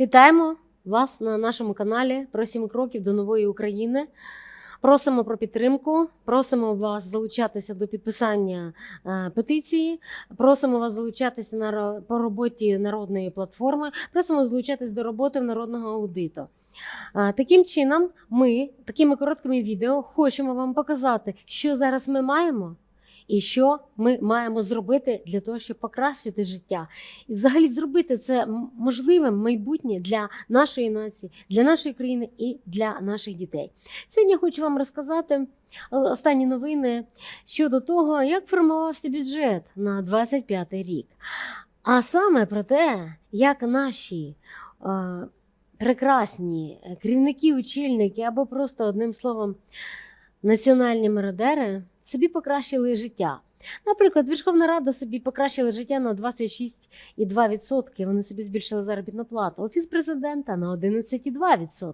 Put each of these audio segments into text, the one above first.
Вітаємо вас на нашому каналі про 7 кроків до нової України. Просимо про підтримку, просимо вас залучатися до підписання е, петиції, просимо вас залучатися на по роботі народної платформи, просимо залучатися до роботи народного аудиту. Е, Таким чином, ми такими короткими відео хочемо вам показати, що зараз ми маємо. І що ми маємо зробити для того, щоб покращити життя, і взагалі зробити це можливим майбутнє для нашої нації, для нашої країни і для наших дітей. Сьогодні я хочу вам розказати е, останні новини щодо того, як формувався бюджет на 25 рік. А саме про те, як наші е, прекрасні керівники, очільники або просто одним словом національні мародери собі покращили життя. Наприклад, Верховна Рада собі покращила життя на 26,2%. Вони собі збільшили заробітну плату. Офіс президента на 11,2%.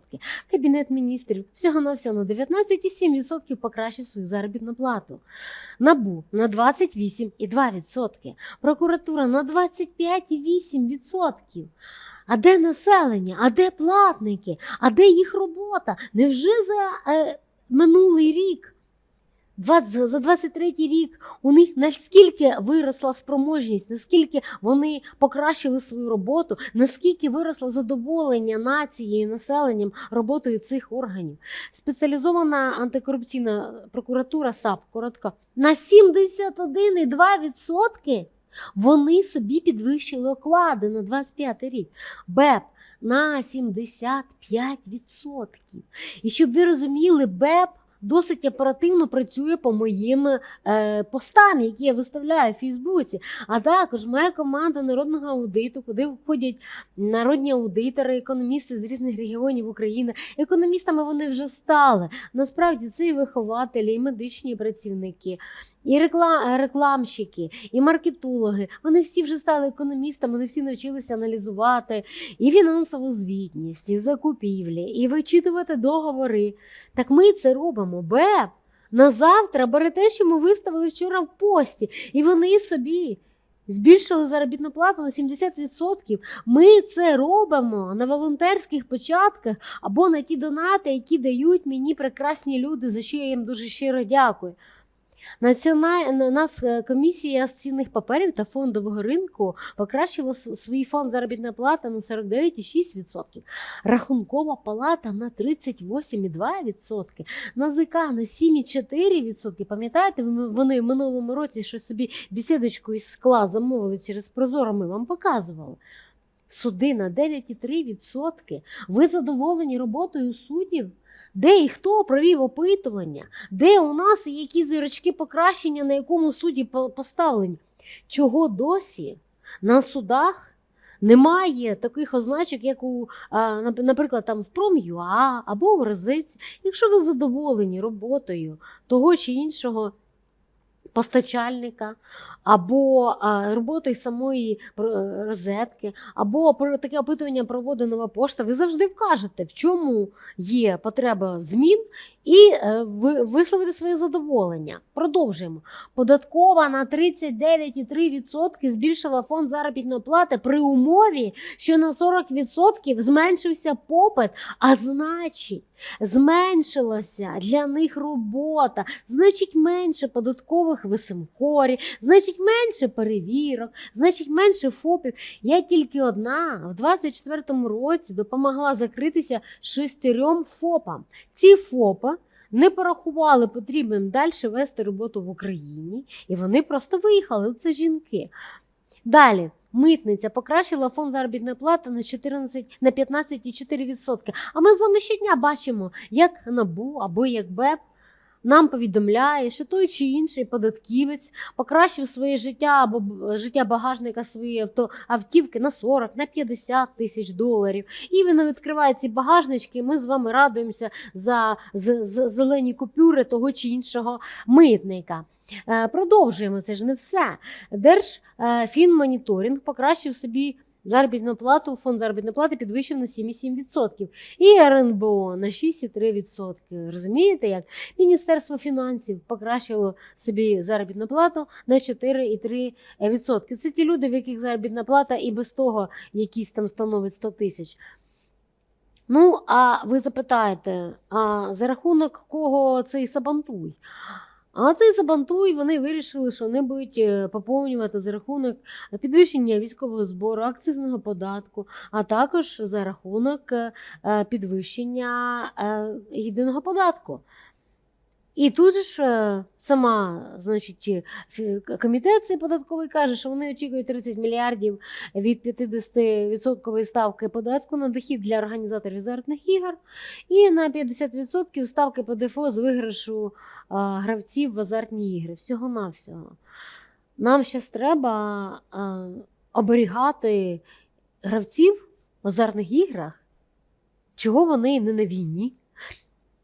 Кабінет міністрів всього на всього на 19,7% покращив свою заробітну плату. Набу на 28,2%. Прокуратура на 25,8%. А де населення? А де платники? А де їх робота? Невже за е, минулий рік? 20, за 23 рік у них наскільки виросла спроможність, наскільки вони покращили свою роботу, наскільки виросло задоволення нацією, населенням роботою цих органів. Спеціалізована антикорупційна прокуратура САП коротко на 71,2% вони собі підвищили оклади на 25 рік. БЕП на 75%. І щоб ви розуміли, БЕП досить оперативно працює по моїм е, постам, які я виставляю в Фейсбуці. А також моя команда народного аудиту, куди входять народні аудитори, економісти з різних регіонів України. Економістами вони вже стали. Насправді це і вихователі, і медичні працівники. І рекла- рекламщики, і маркетологи. Вони всі вже стали економістами, вони всі навчилися аналізувати і фінансову звітність, і закупівлі, і вичитувати договори. Так ми це робимо. БЕП на завтра бере те, що ми виставили вчора в пості, і вони собі. Збільшили заробітну плату на 70%. Ми це робимо на волонтерських початках або на ті донати, які дають мені прекрасні люди, за що я їм дуже щиро дякую. Нас е, комісія з цінних паперів та фондового ринку покращила свій фонд заробітної плати на 49,6%, Рахункова палата на 38,2%, НАЗК на 7,4%. Пам'ятаєте, вони в минулому році що собі бесідочку із скла замовили через Прозоро, ми вам показували. Суди на 9,3%. Ви задоволені роботою суддів? Де і хто провів опитування? Де у нас і які зірочки покращення, на якому суді поставлені? Чого досі на судах немає таких означок, як у, наприклад, там в Пром'ЮА або у Розиці? Якщо ви задоволені роботою того чи іншого постачальника, або роботи самої розетки, або таке опитування проводить нова пошта, ви завжди вкажете, в чому є потреба змін, і е, висловити своє задоволення. Продовжуємо. Податкова на 39,3% збільшила фонд заробітної плати при умові, що на 40% зменшився попит, а значить, зменшилася для них робота, значить менше податкових висимкорів, значить менше перевірок, значить менше ФОПів. Я тільки одна в 24-му році допомогла закритися шестерьом ФОПам. Ці ФОПи не порахували потрібним далі вести роботу в Україні, і вони просто виїхали. Це жінки. Далі. Митниця покращила фонд заробітної плати на 14, на 15,4%. А ми з вами щодня бачимо, як НАБУ або як БЕП нам повідомляє, що той чи інший податківець покращив своє життя або життя багажника своєї автівки на 40, на 50 тисяч доларів. І він відкриває ці багажнички. і Ми з вами радуємося за зелені купюри того чи іншого митника. Е, Продовжуємо це ж не все. Держфінмоніторинг покращив собі Заробітну плату, фонд заробітної плати підвищив на 7,7%. І РНБО на 6,3%. Розумієте, як Міністерство фінансів покращило собі заробітну плату на 4,3%. Це ті люди, в яких заробітна плата і без того якісь там становить 100 тисяч. Ну, а ви запитаєте, а за рахунок кого цей сабантуй? А цей забантуй вони вирішили, що вони будуть е, поповнювати за рахунок підвищення військового збору, акцизного податку, а також за рахунок е, е, підвищення е, єдиного податку. І тут ж е, сама, значить, комітет цей податковий каже, що вони очікують 30 мільярдів від 50% ставки податку на дохід для організаторів азартних ігор і на 50% ставки ПДФО з виграшу гравців в азартні ігри. Всього-навсього. Нам ще треба оберігати гравців в азартних іграх, чого вони не на війні.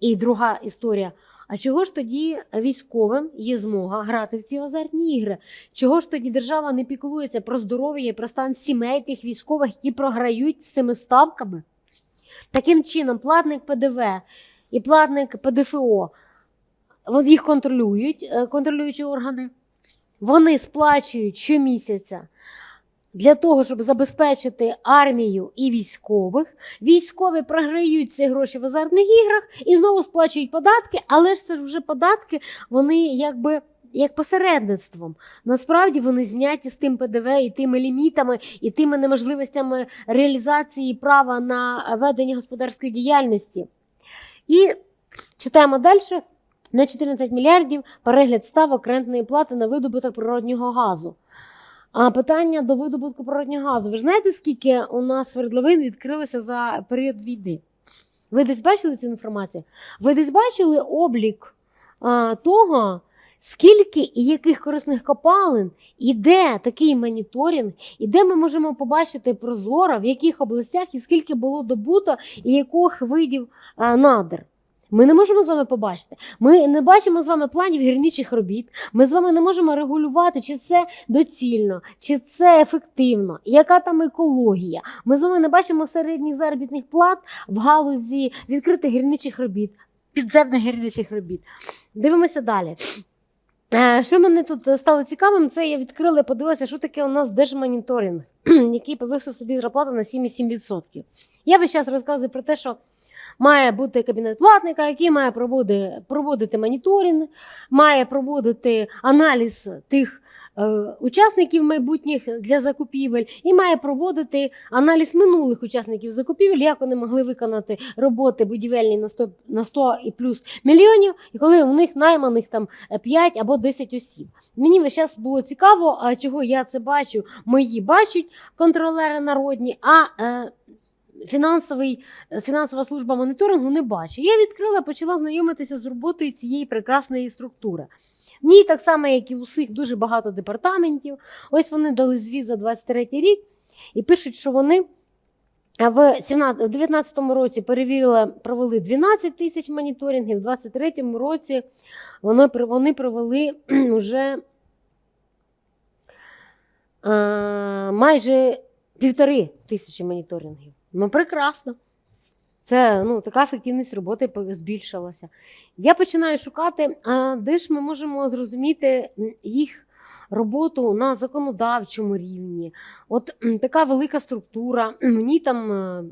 І друга історія. А чого ж тоді військовим є змога грати в ці азартні ігри? Чого ж тоді держава не піклується про здоров'я і про стан сімей тих військових, які програють з цими ставками? Таким чином, платник ПДВ і платник ПДФО от їх контролюють, е, контролюючі органи. Вони сплачують щомісяця для того, щоб забезпечити армію і військових. Військові програють ці гроші в азартних іграх і знову сплачують податки, але ж це вже податки, вони якби. Як посередництвом. Насправді вони зняті з тим ПДВ і тими лімітами, і тими неможливостями реалізації права на ведення господарської діяльності. І читаємо далі. На 14 мільярдів перегляд ставок рентної плати на видобуток природнього газу. А питання до видобутку природнього газу. Ви ж знаєте, скільки у нас свердловин відкрилося за період війни? Ви десь бачили цю інформацію? Ви десь бачили облік а, того, скільки і яких корисних копалин, і де такий моніторинг, і де ми можемо побачити прозоро, в яких областях і скільки було добуто, і яких видів а, надр? Ми не можемо з вами побачити. Ми не бачимо з вами планів гірничих робіт. Ми з вами не можемо регулювати, чи це доцільно, чи це ефективно, яка там екологія. Ми з вами не бачимо середніх заробітних плат в галузі відкритих гірничих робіт, підземних гірничих робіт. Дивимося далі. Е, Що мене тут стало цікавим, це я відкрила і подивилася, що таке у нас держмоніторинг, який повисив собі зарплату на 7,7%. Я весь час розказую про те, що має бути кабінет платника, який має проводити, проводити моніторинг, має проводити аналіз тих е, учасників майбутніх для закупівель, і має проводити аналіз минулих учасників закупівель, як вони могли виконати роботи будівельні на 100, на 100 і плюс мільйонів, і коли у них найманих там 5 або 10 осіб. Мені весь час було цікаво, чого я це бачу, мої бачать контролери народні, а е, фінансовий, е, фінансова служба моніторингу не бачить. Я відкрила, почала знайомитися з роботою цієї прекрасної структури. В ній так само, як і у всіх, дуже багато департаментів. Ось вони дали звіт за 23 рік і пишуть, що вони в 2019 році перевірили, провели 12 тисяч моніторингів, в 2023 році вони, вони провели вже а, майже півтори тисячі моніторингів. Ну, прекрасно. Це ну, така ефективність роботи збільшилася. Я починаю шукати, а де ж ми можемо зрозуміти їх роботу на законодавчому рівні. От така велика структура, мені там е,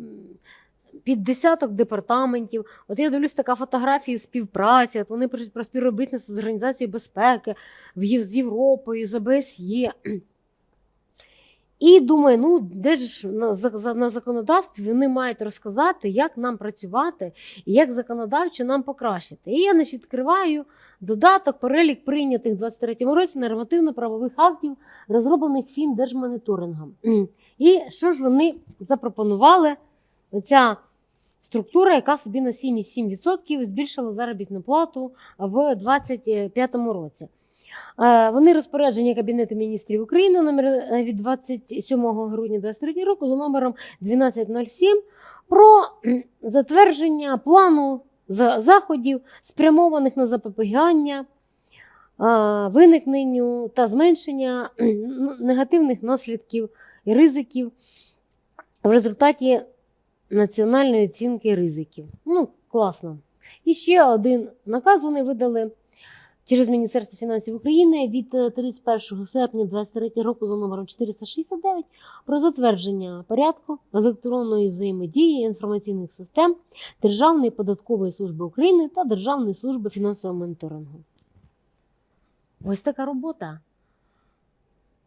під десяток департаментів. От я дивлюсь така фотографії співпраці. От вони пишуть про співробітництво з Організацією безпеки з Європою, з ОБСЄ. І думаю, ну де ж на, за- за- на законодавстві вони мають розказати, як нам працювати і як законодавчо нам покращити. І я значить, відкриваю додаток, перелік прийнятих у 2023 році нормативно-правових актів, розроблених Фіндержмоніторингом. І що ж вони запропонували? Ця структура, яка собі на 7,7% збільшила заробітну плату в 2025 році. Е, Вони розпорядження Кабінету міністрів України номер е, від 27 грудня 2023 року за номером 1207 про затвердження плану заходів, спрямованих на запобігання е, виникненню та зменшення негативних наслідків і ризиків в результаті національної оцінки ризиків. Ну, класно. І ще один наказ вони видали через Міністерство фінансів України від е, 31 серпня 2023 року за номером 469 про затвердження порядку електронної взаємодії інформаційних систем Державної податкової служби України та Державної служби фінансового моніторингу. Ось така робота.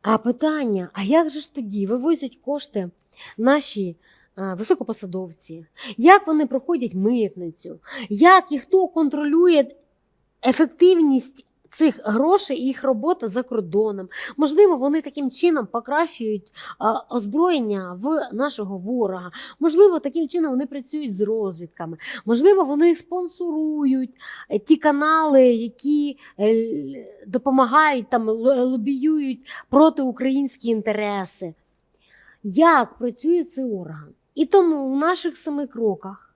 А питання: а як же ж тоді вивозять кошти наші е, високопосадовці? Як вони проходять митницю? Як і хто контролює ефективність цих грошей і їх робота за кордоном? Можливо, вони таким чином покращують озброєння в нашого ворога. Можливо, таким чином вони працюють з розвідками. Можливо, вони спонсорують е, ті канали, які е, допомагають там лобіюють проти українські інтереси. Як працює цей орган? І тому у наших семи кроках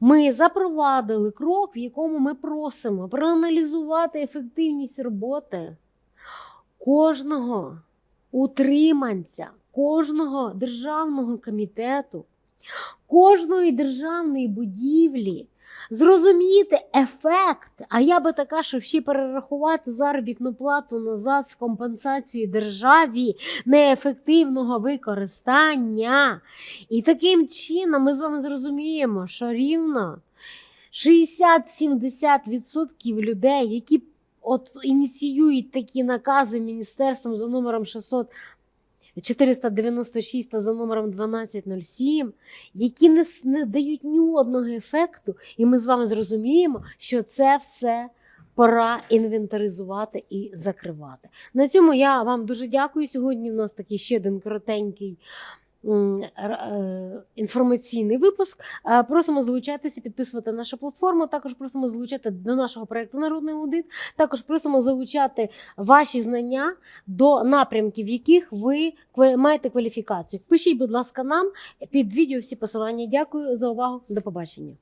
ми запровадили крок, в якому ми просимо проаналізувати ефективність роботи кожного утриманця, кожного державного комітету, кожної державної будівлі, зрозуміти ефект, а я би така, щоб ще перерахувати заробітну плату назад з компенсацією державі неефективного використання. І таким чином ми з вами зрозуміємо, що рівно 60-70% людей, які от ініціюють такі накази міністерством за номером 600 496 та за номером 1207, які не, не дають ні одного ефекту, і ми з вами зрозуміємо, що це все пора інвентаризувати і закривати. На цьому я вам дуже дякую. Сьогодні у нас такий ще один коротенький інформаційний випуск. Е, Просимо залучатися, підписувати нашу платформу. Також просимо залучати до нашого проекту Народний аудит. Також просимо залучати ваші знання до напрямків, яких ви маєте кваліфікацію. Пишіть, будь ласка, нам під відео всі посилання. Дякую за увагу. До побачення.